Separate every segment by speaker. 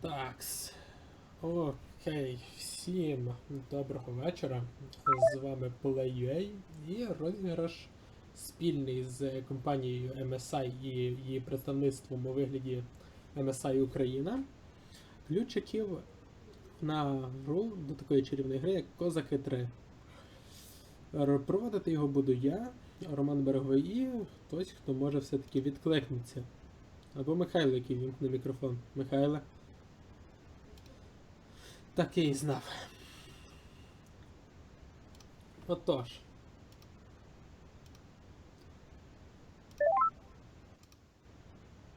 Speaker 1: Такс. Окей, всім доброго вечора. З вами Play.ua і розіграш спільний з компанією MSI і її представництвом у вигляді MSI Україна. Ключиків на гру до такої чарівної гри, як Козаки 3. Проводити його буду я, Роман Береговий, і хтось, хто може все-таки відкликнутися. Або Михайло, який вімкне мікрофон. Михайле. Так я і знав. Отож.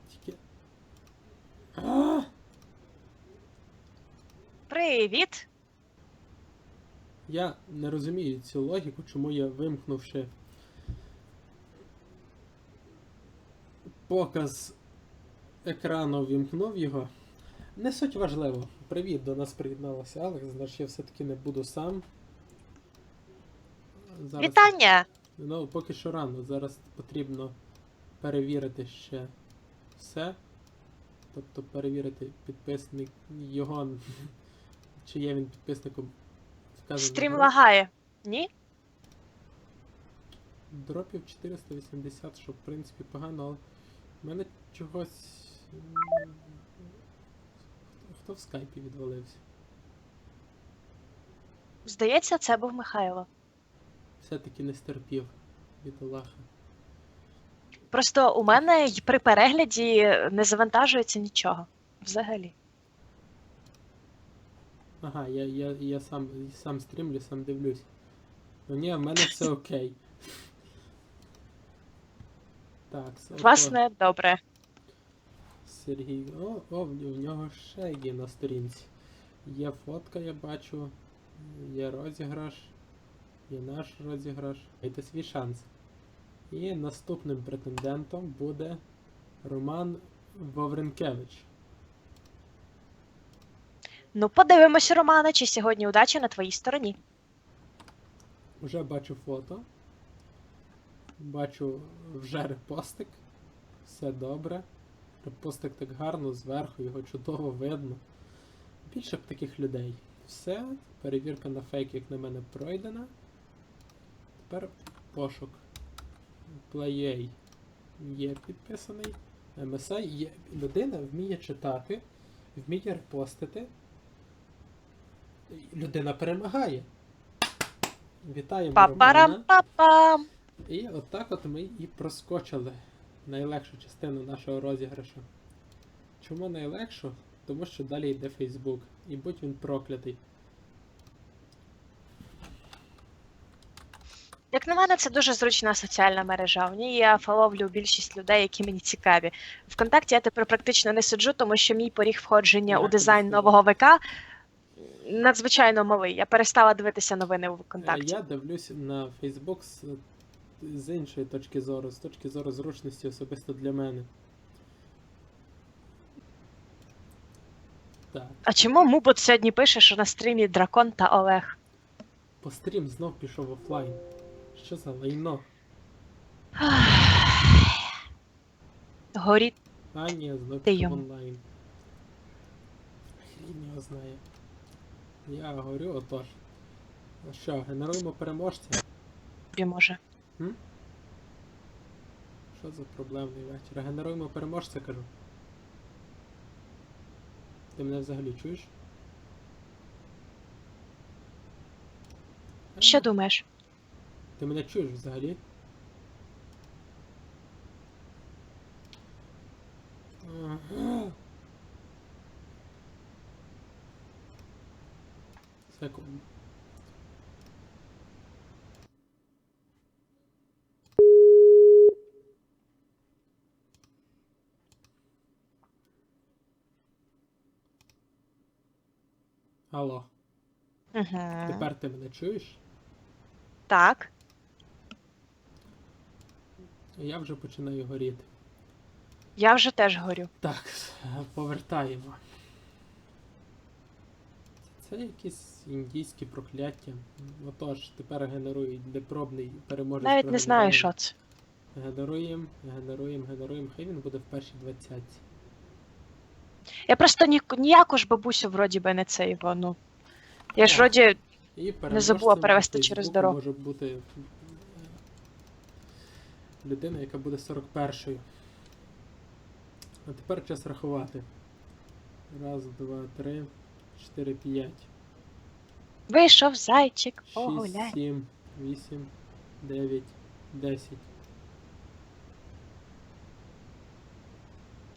Speaker 1: Тільки. А!
Speaker 2: Привіт!
Speaker 1: Я не розумію цю логіку, чому я вимкнувши показ екрану вімкнув його. Не суть важливо. Привіт, до нас приєдналася Алекс, значить я все-таки не буду сам. Зараз...
Speaker 2: Вітання!
Speaker 1: Ну, поки що рано. Зараз потрібно перевірити ще все. Тобто перевірити підписник його. Чи є він підписником
Speaker 2: Стрім лагає. Ні?
Speaker 1: Дропів 480, що в принципі погано, але в мене чогось. Хто в скайпі відвалився?
Speaker 2: Здається, це був Михайло.
Speaker 1: Все-таки не стерпів бідолаха.
Speaker 2: Просто у мене й при перегляді не завантажується нічого. Взагалі.
Speaker 1: Ага, я, я, я сам, сам стрімлю, сам дивлюсь. Ну ні, в мене все окей. Так,
Speaker 2: Власне, добре.
Speaker 1: Сергій. О, о, в нього ще є на сторінці. Є фотка, я бачу, є розіграш, є наш розіграш. Дайте свій шанс. І наступним претендентом буде Роман Вавренкевич.
Speaker 2: Ну, подивимося, Романе, чи сьогодні удача на твоїй стороні.
Speaker 1: Уже бачу фото. Бачу вже репостик. Все добре. Репостик так гарно, зверху, його чудово видно. Більше б таких людей. Все, перевірка на фейк, як на мене, пройдена. Тепер пошук. PlayA є підписаний. MSI є. Людина вміє читати, вміє репостити. Людина перемагає. Вітаємо Романа. І отак от ми і проскочили найлегшу частину нашого розіграшу. Чому найлегшу? Тому що далі йде Фейсбук. І будь він проклятий.
Speaker 2: Як на мене, це дуже зручна соціальна мережа. В ній я фоловлю більшість людей, які мені цікаві. Вконтакті я тепер практично не сиджу, тому що мій поріг входження
Speaker 1: Як
Speaker 2: у дизайн
Speaker 1: це?
Speaker 2: нового ВК надзвичайно малий. Я перестала дивитися новини у
Speaker 1: Е,
Speaker 2: ВКонтакті.
Speaker 1: Я дивлюсь на Фейсбук з, з іншої точки зору, з точки зору зручності особисто для мене. Так,
Speaker 2: А чому Мубот сьогодні пише, що на стрімі Дракон та Олег?
Speaker 1: пострім знов пішов офлайн. Що за лайно?
Speaker 2: Горіть.
Speaker 1: А, ні, знов
Speaker 2: Ти
Speaker 1: пішов
Speaker 2: йому.
Speaker 1: онлайн. Хрін його знає. Я говорю, отож. Ну що, генеруємо переможця?
Speaker 2: тобі може.
Speaker 1: Що за проблемний вечір? Генеруємо переможця, кажу. Ти мене взагалі чуєш?
Speaker 2: Що думаєш?
Speaker 1: Ти мене чуєш взагалі? Ага. Секунду. Алло,
Speaker 2: Угу.
Speaker 1: тепер ти мене чуєш?
Speaker 2: Так.
Speaker 1: Я вже починаю горіти.
Speaker 2: Я вже теж горю.
Speaker 1: Так, повертаємо. Це якісь індійські прокляття. Отож, тепер генерують депробний переможець.
Speaker 2: Навіть не знаю, що це.
Speaker 1: Генеруємо, генеруємо, генеруємо. Хай він буде в першій двадцятці.
Speaker 2: Я просто ні, ніяку ж бабусю вроді би не це його. Ну. Я ж вроді. Не забула перевести через дорогу.
Speaker 1: Може бути е, людина, яка буде 41-ю. А тепер час рахувати. Раз, два, три, чотири, п'ять.
Speaker 2: Вийшов зайчик,
Speaker 1: 6,
Speaker 2: погуляй.
Speaker 1: 7, 8, 9, 10.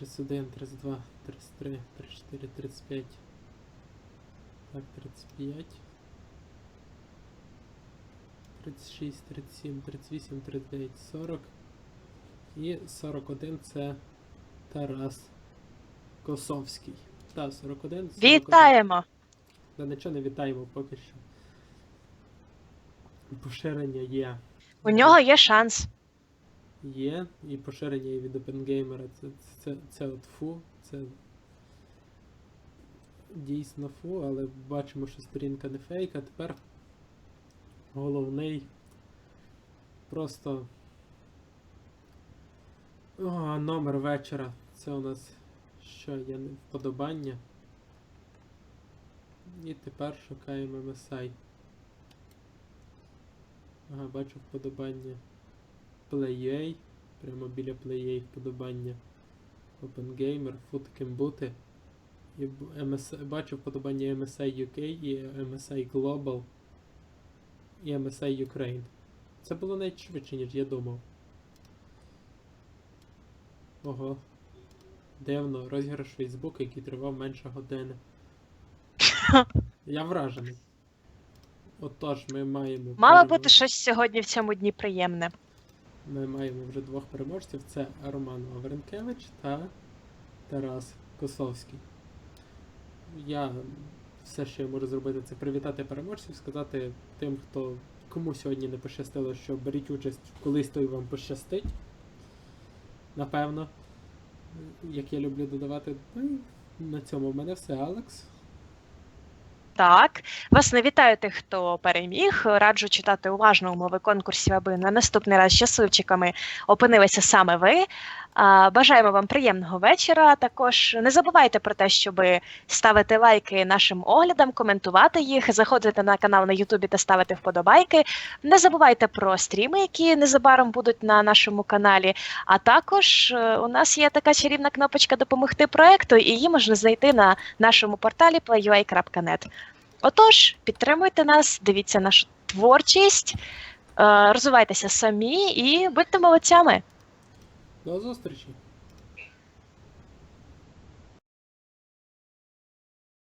Speaker 1: 31, 32, 33, 34, 35. Так, 35. 36, 37, 38, 39, 40. І 41 це Тарас Косовський. Так, 41. 41.
Speaker 2: Вітаємо!
Speaker 1: Та нічого не вітаємо поки що. Поширення є.
Speaker 2: У нього є шанс.
Speaker 1: Є, і поширення від OpenGamer. Це, це, це от фу, це дійсно фу, але бачимо, що сторінка не фейк, а тепер головний просто О, номер вечора. Це у нас що є вподобання. І тепер шукаємо MSI. Ага, бачу вподобання. Play.ua, прямо біля Play.ua вподобання OpenGamer, б- MS, бачу вподобання MSI UK і MSI Global і MSI Ukraine. Це було навіть швидше, ніж я думав. Ого. Дивно, розіграш Facebook, який тривав менше години. Я вражений. Отож, ми маємо.
Speaker 2: Мало
Speaker 1: перемо-
Speaker 2: бути щось сьогодні в цьому дні приємне.
Speaker 1: Ми маємо вже двох переможців: це Роман Вавренкевич та Тарас Косовський. Я все, що я можу зробити, це привітати переможців, сказати тим, хто кому сьогодні не пощастило, що беріть участь колись то й вам пощастить. Напевно. Як я люблю додавати. Ну і на цьому в мене все, Алекс.
Speaker 2: Так, вас не вітаю тих, хто переміг. Раджу читати уважно умови конкурсів, аби на наступний раз щасливчиками опинилися саме ви. Бажаємо вам приємного вечора. Також не забувайте про те, щоб ставити лайки нашим оглядам, коментувати їх, заходити на канал на Ютубі та ставити вподобайки. Не забувайте про стріми, які незабаром будуть на нашому каналі. А також е, у нас є така чарівна кнопочка допомогти проекту, і її можна знайти на нашому порталі playua.net. Отож, підтримуйте нас, дивіться нашу творчість, е, розвивайтеся самі і будьте молодцями.
Speaker 1: До зустрічі!